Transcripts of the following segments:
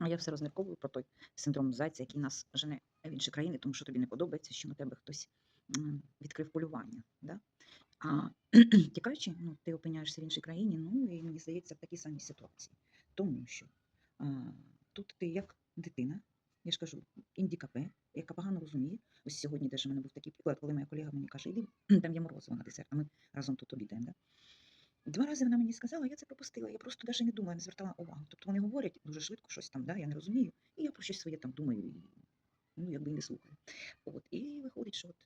А я все розмірковую про той синдром зайця, який нас жене в інші країни, тому що тобі не подобається, що на тебе хтось відкрив полювання. Да? А тікаючи, ну, ти опиняєшся в іншій країні, ну і мені здається, в такій самій ситуації. Тому що а, тут ти як дитина, я ж кажу, індікапе, яка погано розуміє. Ось сьогодні теж у мене був такий приклад, коли моя колега мені каже, іди, там є морозиво на десерт, а ми разом тут обідаємо. Да? Два рази вона мені сказала, я це пропустила. Я просто навіть не думаю, не звертала увагу. Тобто вони говорять дуже швидко щось там, да, я не розумію, і я про щось своє там думаю, і, ну якби і не слухаю. От, і виходить, що от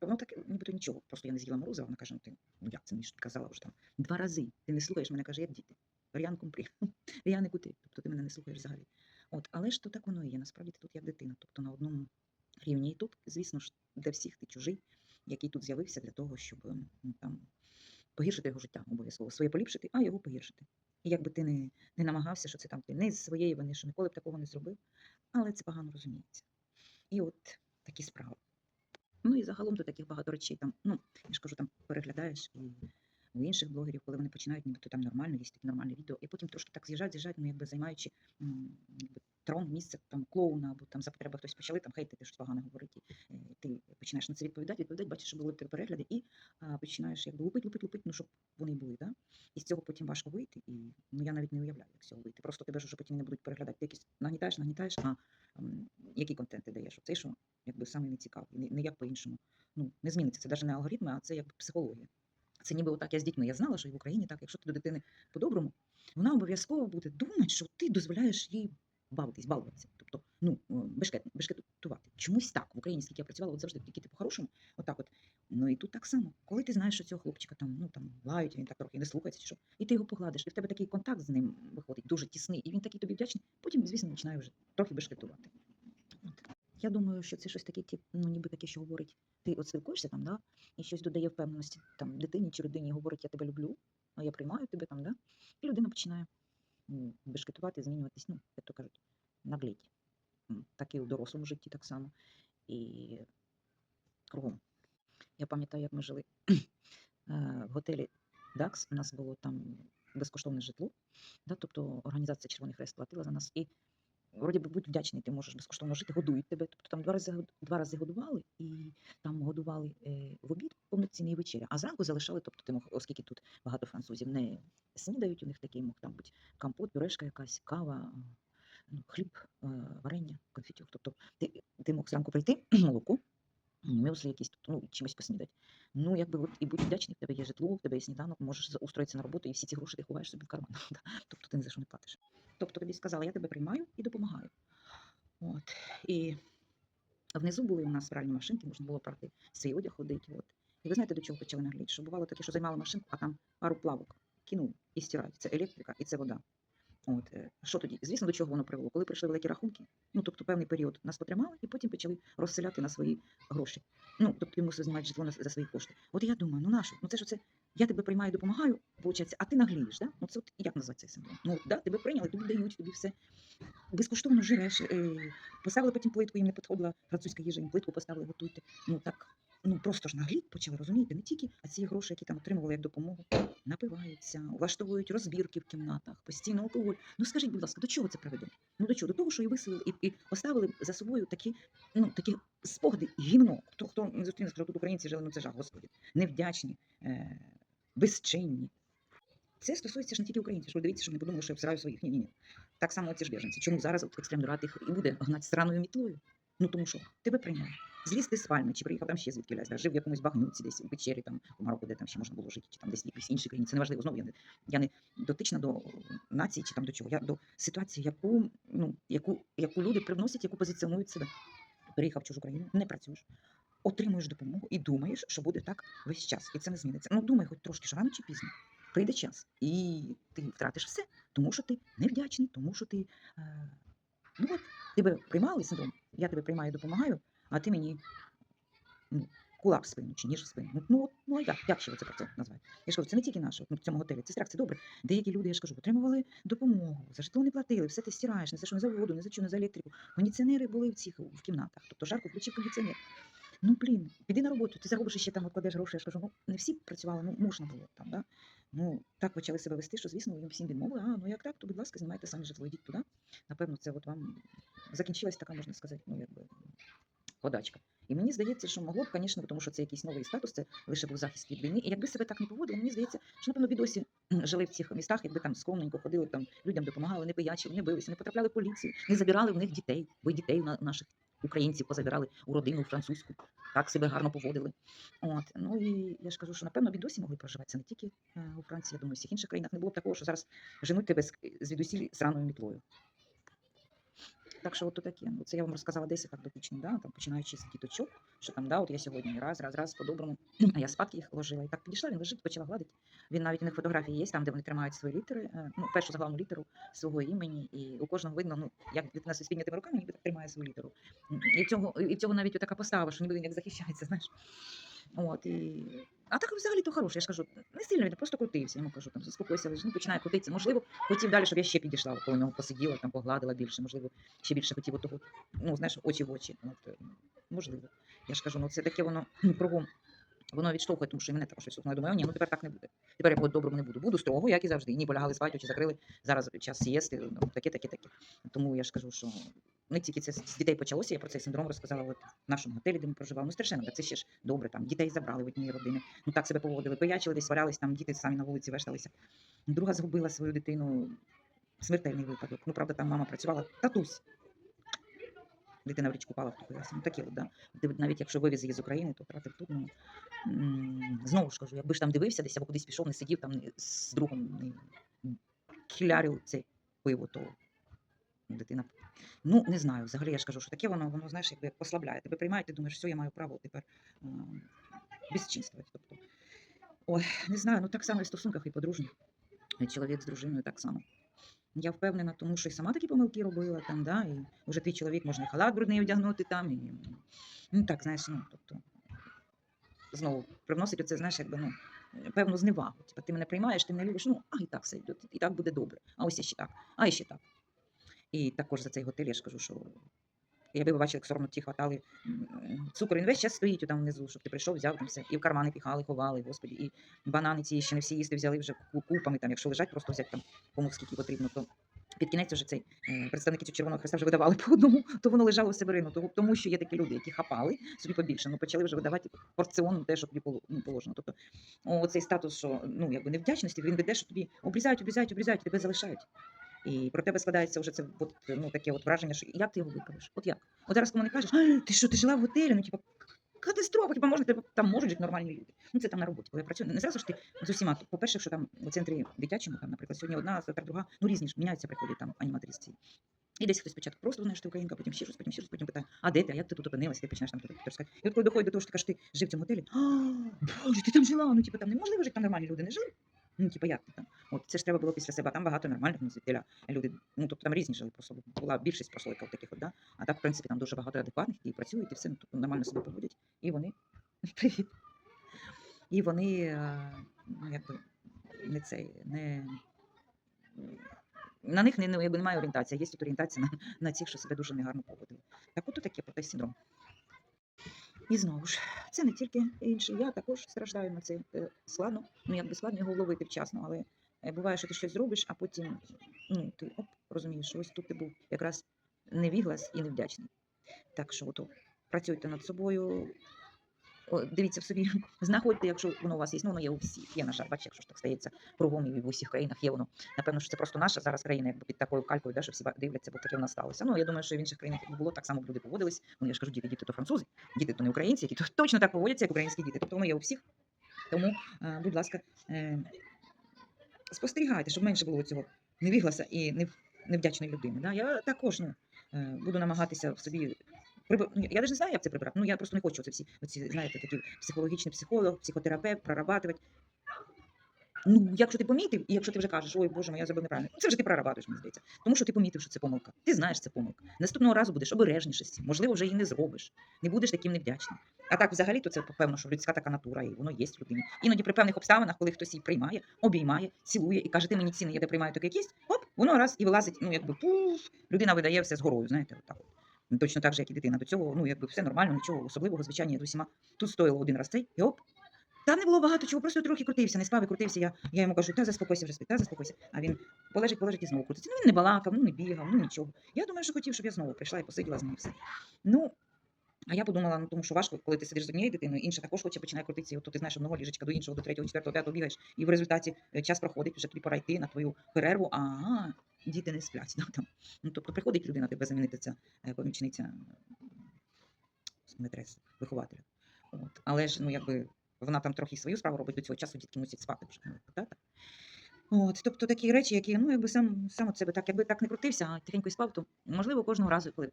воно так, нібито нічого. Просто я не з'їла морозива, вона каже, ну ти ну як це мені ж казала вже там два рази. Ти не слухаєш мене, каже, як діти. Ріан кумпрі. Ріани кути. Тобто ти мене не слухаєш взагалі. От, але ж то так воно і є. Насправді ти тут як дитина. Тобто на одному рівні. І тут, звісно ж, для всіх ти чужий, який тут з'явився для того, щоб ну, там погіршити його життя обов'язково. Своє поліпшити, а його погіршити. І якби ти не, не намагався, що це там ти не з своєї вини, що ніколи б такого не зробив, але це погано розуміється. І от такі справи. Ну і загалом тут таких багато речей там, ну, я ж кажу, там переглядаєш і у інших блогерів, коли вони починають, нібито там нормально, є такі нормальні відео, і потім трошки так з'їжджають, з'їжджають, ну якби займаючи якби, трон, місце там клоуна, або там за потреби хтось почали там хейтити, щось погане говорити. Ти починаєш на це відповідати, відповідати, бачиш, що були перегляди, і а, починаєш якби лупить, лупить, лупить, ну щоб вони були, да? І з цього потім важко вийти. І ну я навіть не уявляю, як з цього вийти. Просто тебе ж вже потім не будуть переглядати. Ти якісь нагнітаєш, нагнітаєш, а м, який контент ти даєш? Цей, що якби саме не цікавий, не, не як по-іншому. Ну, не зміниться. Це навіть не алгоритми, а це якби психологія. Це ніби отак я з дітьми. Я знала, що і в Україні так, якщо ти до дитини по-доброму, вона обов'язково буде думати, що ти дозволяєш їй бавитись, балуватися. Тобто, ну, бешкет, бешкетувати. Чомусь так. В Україні, скільки я працювала, от завжди тільки ти по-хорошому, отак от. Ну і тут так само. Коли ти знаєш, що цього хлопчика там, ну там лають, він так трохи не слухається, чи що, і ти його погладиш, і в тебе такий контакт з ним виходить дуже тісний, і він такий тобі вдячний, потім, звісно, починає вже трохи бешкетувати. От. Я думаю, що це щось таке, тип, ну ніби таке, що говорить, ти от спілкуєшся там, да, і щось додає впевненості там дитині чи людині, говорить, я тебе люблю, а я приймаю тебе там, да, і людина починає бешкетувати, змінюватись, ну, як то кажуть, нагліть. Так і у дорослому житті так само. І кругом. Я пам'ятаю, як ми жили е, в готелі Дакс, у нас було там безкоштовне житло, да, тобто організація Червоний Хрест платила за нас. І вроді би будь вдячний, ти можеш безкоштовно жити, годують тебе. Тобто там два рази, два рази годували, і там годували е, в обід повноцінний вечеря, а зранку залишали, тобто ти оскільки тут багато французів не снідають, у них такий мог там бути компот, пюрешка якась, кава, е, ну, хліб, е, варення, конфітюр. Тобто ти, ти мог зранку прийти, молоко, мюсли якісь, тобто, ну, чимось поснідати. Ну, якби от, і будь вдячний, в тебе є житло, в тебе є сніданок, можеш устроїтися на роботу, і всі ці гроші ти ховаєш собі в карман. Тобто ти ні за що не платиш. Тобто тобі сказала, я тебе приймаю і допомагаю. От. І внизу були у нас пральні машинки, можна було прати свій одяг ходити. От. І ви знаєте, до чого почали наглядати? Що бувало таке, що займали машинку, а там пару плавок кинув і стирають. Це електрика і це вода. От, е, що тоді? Звісно, до чого воно привело? Коли прийшли великі рахунки, ну тобто певний період нас потримали і потім почали розселяти на свої гроші. Ну, тобто ти мусив знімати житло за свої кошти. От я думаю, ну нащо? Ну це ж це я тебе приймаю, допомагаю, виходить, а ти наглієш, да? Ну це от як назвати цей синдром? Ну да, тебе прийняли, тобі дають, тобі все. Безкоштовно живеш, е, поставили потім плитку, їм не підходила французька їжа, їм плитку поставили, готуйте. Ну так, ну просто ж нагліть почали, розумієте, не тільки, а ці гроші, які там отримували як допомогу, напиваються, влаштовують розбірки в кімнатах, постійно алкоголь. Ну скажіть, будь ласка, до чого це приведе? Ну до чого? До того, що і виселили, і, і поставили за собою такі, ну, такі спогади гімно. Хто хто не зустріне, скаже, тут українці жили, ну це жах, господи, невдячні, е, безчинні. Це стосується ж не тільки українців, що дивіться, що не подумали, що я обсираю своїх. Ні, ні. Так само ці ж біженці. Чому зараз от екстремдурат їх і буде гнати страною мітлою? Ну тому що тебе прийняли. Зліз ти з Фальми, чи приїхав там ще звідки ляз, жив в якомусь багнюці, десь у печері, там у Марокко, де там ще можна було жити, чи там десь в якійсь іншій країні. Це неважливо. Знову я не, я не дотична до нації чи там до чого. Я до ситуації, яку, ну, яку, яку люди привносять, яку позиціонують себе. Приїхав в чужу країну, не працюєш, отримуєш допомогу і думаєш, що буде так весь час. І це не зміниться. Ну думай, хоч трошки, що рано чи пізно. Прийде час, і ти втратиш все, тому що ти невдячний, тому що ти. Е, ну от, тебе приймали синдром, я тебе приймаю, допомагаю, а ти мені ну, кулак в спину чи ніж в спину. Ну, ну, ну а як, як ще це про це назвати? Я ж кажу, це не тільки наше, ну, в цьому готелі, це страх, це добре. Деякі люди, я ж кажу, отримували допомогу, за житло не платили, все ти стираєш, не за що, не за воду, не за що, не за електрику. Кондиціонери були в цих в кімнатах, тобто жарко включив кондиціонер. Ну, блін, піди на роботу, ти заробиш ще там откладеш гроші. Я ж кажу, ну не всі працювали, ну можна було там, да? Ну так почали себе вести, що звісно, їм всім відмовили. А ну як так, то будь ласка, знімайте самі житло, йдіть туди. Напевно, це от вам закінчилась така, можна сказати, ну якби подачка. І мені здається, що могло б, звісно, тому що це якийсь новий статус, це лише був захист від війни. І якби себе так не поводили, мені здається, що напевно б досі жили в цих містах, якби там скромненько ходили, там людям допомагали, не пиячили, не билися, не потрапляли в поліцію, не забирали в них дітей, бо дітей на наших українців позабирали у родину французьку, так себе гарно поводили. От ну і я ж кажу, що напевно б досі могли проживати. Це не тільки е, у Франції, я думаю, в всіх інших країнах не було б такого, що зараз женуть тебе з- звідусіль сраною мітлою. Так що от таке. Ну, це я вам розказала десь допічно, да? там, починаючи з діточок, що там, да, от я сьогодні раз, раз, раз, по-доброму, а я спадки їх ложила. І так підійшла, він лежить, почала гладити. Він навіть у них фотографії є, там, де вони тримають свої літери, е, ну, першу заглавну літеру свого імені, і у кожного видно, ну, як дитина з піднятими руками, ніби так тримає свою літеру. І в цього, і в цього навіть така постава, що ніби він як захищається, знаєш. От, і... А так взагалі то хороше, я ж кажу, не сильно він просто крутився. Йому кажу, там заспокойся, лежи, ну починає крутитися. Можливо, хотів далі, щоб я ще підійшла, коло нього посиділа, там погладила більше, можливо, ще більше хотів того, ну, знаєш, очі в очі. От, е, можливо. Я ж кажу, ну це таке воно кругом. Воно відштовхує, тому що мене також відштовхнуло. Я думаю, ні, ну тепер так не буде. Тепер я по-доброму не буду. Буду строго, як і завжди. Ні, полягали спати, очі закрили. Зараз час сієсти, ну, таке, таке, таке. Тому я ж кажу, що не тільки це з дітей почалося, я про цей синдром розказала от в нашому готелі, де ми проживали. Ну, страшенно, це ще ж добре. Там дітей забрали в однієї родини. Ну так себе поводили, пиячили, десь валялись, там діти самі на вулиці вешталися. Друга згубила свою дитину. Смертельний випадок. Ну, правда, там мама працювала. Татусь. Дитина в річку пала втопилася. Ну таке от, да. Навіть якщо вивіз її з України, то втратив тут. Ну, знову ж кажу, якби ж там дивився десь або кудись пішов, не сидів там з другом, не кілярив це пиво, то дитина. Ну, не знаю. Взагалі я ж кажу, що таке воно, воно знаєш, якби послабляє. Тебе приймають, ти думаєш, все, я маю право тепер е, безчинствувати. Тобто, ой, не знаю, ну так само і в стосунках і подружніх. І Чоловік з дружиною так само. Я впевнена, тому що і сама такі помилки робила там, да, і вже твій чоловік можна і халат брудний вдягнути там, і ну так, знаєш, ну тобто знову привносить оце, знаєш, якби ну певну зневагу. Типа ти мене приймаєш, ти мене любиш, ну а і так все йде, і так буде добре. А ось ще так, а ще так. І також за цей готель я ж кажу, що я би бачила, як соромно ті хватали цукор. Він весь час стоїть там внизу, щоб ти прийшов, взяв там все. І в кармани піхали, ховали, господі. І банани ці ще не всі їсти взяли вже купами. Там, якщо лежать, просто взяти там кому скільки потрібно, то під кінець вже цей представники цього Червоного Хреста вже видавали по одному, то воно лежало в себе рину. Тому, що є такі люди, які хапали собі побільше, ну почали вже видавати порціонно те, що тобі ну, положено. Тобто оцей статус, що ну якби невдячності, він веде, що тобі обрізають, обрізають, обрізають, тебе залишають. І про тебе складається вже це от, ну, таке от враження, що як ти його виправиш? От як? От зараз кому не кажеш, ти що, ти жила в готелі? Ну, типа, катастрофа, типа, можна, там можуть жити нормальні люди. Ну, це там на роботі, коли я працюю. Не зразу ж ти з усіма. По-перше, що там у центрі дитячому, там, наприклад, сьогодні одна, завтра друга, ну різні ж міняються, приходять там аніматристи. І десь хтось спочатку просто знаєш, ти українка, потім ще щось, потім ще щось, потім питає, а де ти, а як ти тут опинилась, ти починаєш там тут розказати. І от коли доходить до того, що ти кажеш, ти жив в цьому готелі, боже, ти там жила, ну, типу, там неможливо жити, там нормальні люди не жили. Ну, типу, як там? От це ж треба було після себе, там багато нормальних ну, люди. Ну, тобто там різні жили, просто була більшість прослойків таких, от, да? а так, в принципі, там дуже багато адекватних, які працюють і все, ну, тобто нормально себе поводять. І вони привіт. І вони, е, ну, якби, не цей, не. На них не, ну, якби немає орієнтації, є тут орієнтація на, на цих, що себе дуже негарно поводили. Так от таке про той синдром. І знову ж, це не тільки інші. Я також страждаю на це е, складно. Ну, якби складно його вловити вчасно, але е, буває, що ти щось зробиш, а потім ну, ти оп, розумієш, що ось тут ти був якраз невіглас і невдячний. Так що ото, працюйте над собою, дивіться в собі, знаходьте, якщо воно у вас є, ну воно є у всіх. Є, на жаль, бачите, якщо ж так стається кругом і в усіх країнах є воно. Напевно, що це просто наша зараз країна, якби під такою калькою, да, що всі дивляться, бо таке в нас сталося. Ну, я думаю, що в інших країнах було так само б люди поводились. Ну, я ж кажу, діти, діти то французи, діти то не українці, які то точно так поводяться, як українські діти. Тобто воно є у всіх. Тому, е, будь ласка, е, спостерігайте, щоб менше було цього невігласа і невдячної людини. Я також ну, е, буду намагатися в собі. Ну, Я навіть не знаю, як це прибрати. Ну я просто не хочу це всі, оці, знаєте, такі психологічний психолог, психотерапевт, прорабатувати. Ну, якщо ти помітив, і якщо ти вже кажеш, ой, боже, моя зробив неправильно, це вже ти прорабатуєш, мені здається. Тому що ти помітив, що це помилка. Ти знаєш, це помилка. Наступного разу будеш обережніше. Можливо, вже її не зробиш. Не будеш таким невдячним. А так, взагалі, то це певно, що людська така натура, і воно є в людині. Іноді при певних обставинах, коли хтось її приймає, обіймає, цілує і каже, ти мені цінний, я тебе приймаю таке якісь, оп, воно раз і вилазить, ну якби пуф, людина видає все з горою, знаєте, отак. от. Точно так же, як і дитина. До цього, ну, якби все нормально, нічого особливого, звичайно, з усіма. Тут стоїло один раз цей, і оп. Там не було багато чого, просто трохи крутився, не спав і крутився. Я, я йому кажу, та заспокойся вже спи, та заспокойся. А він полежить, полежить і знову крутиться. Ну він не балакав, ну не бігав, ну нічого. Я думаю, що хотів, щоб я знову прийшла і посиділа з ним все. Ну, а я подумала, ну тому що важко, коли ти сидиш з однією дитиною, інша також хоче починає крутитися, і от ти знаєш одного ліжечка до іншого, до третього, четвертого, п'ятого бігаєш, і в результаті е, час проходить, вже тобі пора йти на твою перерву, а діти не сплять. Да, там. Ну, тобто приходить людина, тебе замінити ця е, помічниця м, медреси, вихователя. От. Але ж, ну, якби вона там трохи свою справу робить до цього часу, дітки мусять спати вже. ну? От, тобто такі речі, які, ну, якби сам, сам от себе так, якби так не крутився, а тихенько і спав, то можливо кожного разу, коли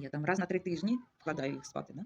я там раз на три тижні вкладаю їх спати, да?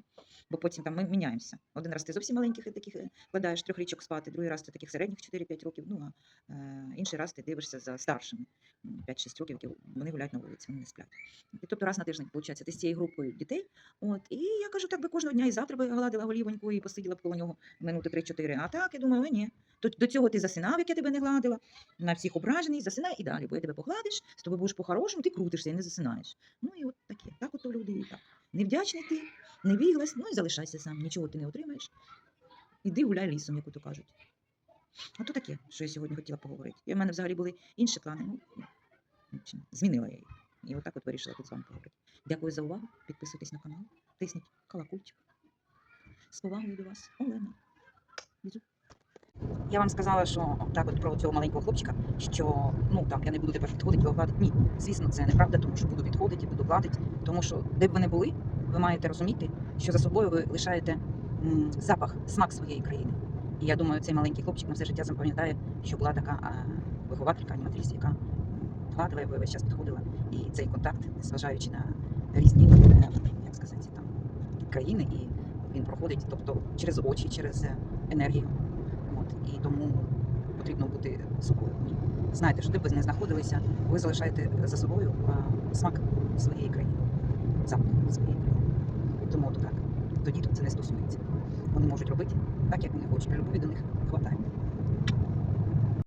бо потім там ми міняємося. Один раз ти зовсім маленьких таких е, вкладаєш трьохрічок спати, другий раз ти таких середніх 4-5 років, ну а е, інший раз ти дивишся за старшими м, 5-6 років, які вони гуляють на вулиці, вони не сплять. І, тобто раз на тиждень, виходить, ти з цією групою дітей. От, і я кажу, так би кожного дня і завтра би гладила голівоньку і посиділа б коло нього минути 3-4. А так, я думаю, ні. До цього ти засинав, як я тебе не гладила, на всіх ображений, засинай і далі, бо я тебе погладиш, з тобою будеш по-хорошому, ти крутишся і не засинаєш. Ну і от таке. Так от люди і так. Невдячний ти, невіглас, ну і залишайся сам, нічого ти не отримаєш. Іди гуляй лісом, як то кажуть. А то таке, що я сьогодні хотіла поговорити. І в мене взагалі були інші плани. Ну, змінила я їх. І отак от вирішила тут з вами поговорити. Дякую за увагу. Підписуйтесь на канал, тисніть колокольчик. З повагою до вас, Олена. Я вам сказала, що так от про цього маленького хлопчика, що ну там я не буду тепер підходити його гладити. Ні, звісно, це неправда, тому що буду підходити, буду гладити. Тому що де б ви не були, ви маєте розуміти, що за собою ви лишаєте м, запах, смак своєї країни. І я думаю, цей маленький хлопчик на все життя запам'ятає, що була така а, вихователька, аніматріс, яка гладила і весь час підходила. І цей контакт, зважаючи на різні, е, як сказати, там країни, і він проходить, тобто через очі, через е, енергію. І тому потрібно бути собою. Знаєте, що де б ви не знаходилися, ви залишаєте за собою смак своєї країни, запах своєї країни. Тому то так. Тоді тут це не стосується. Вони можуть робити так, як вони хочуть. Любові до них хватає.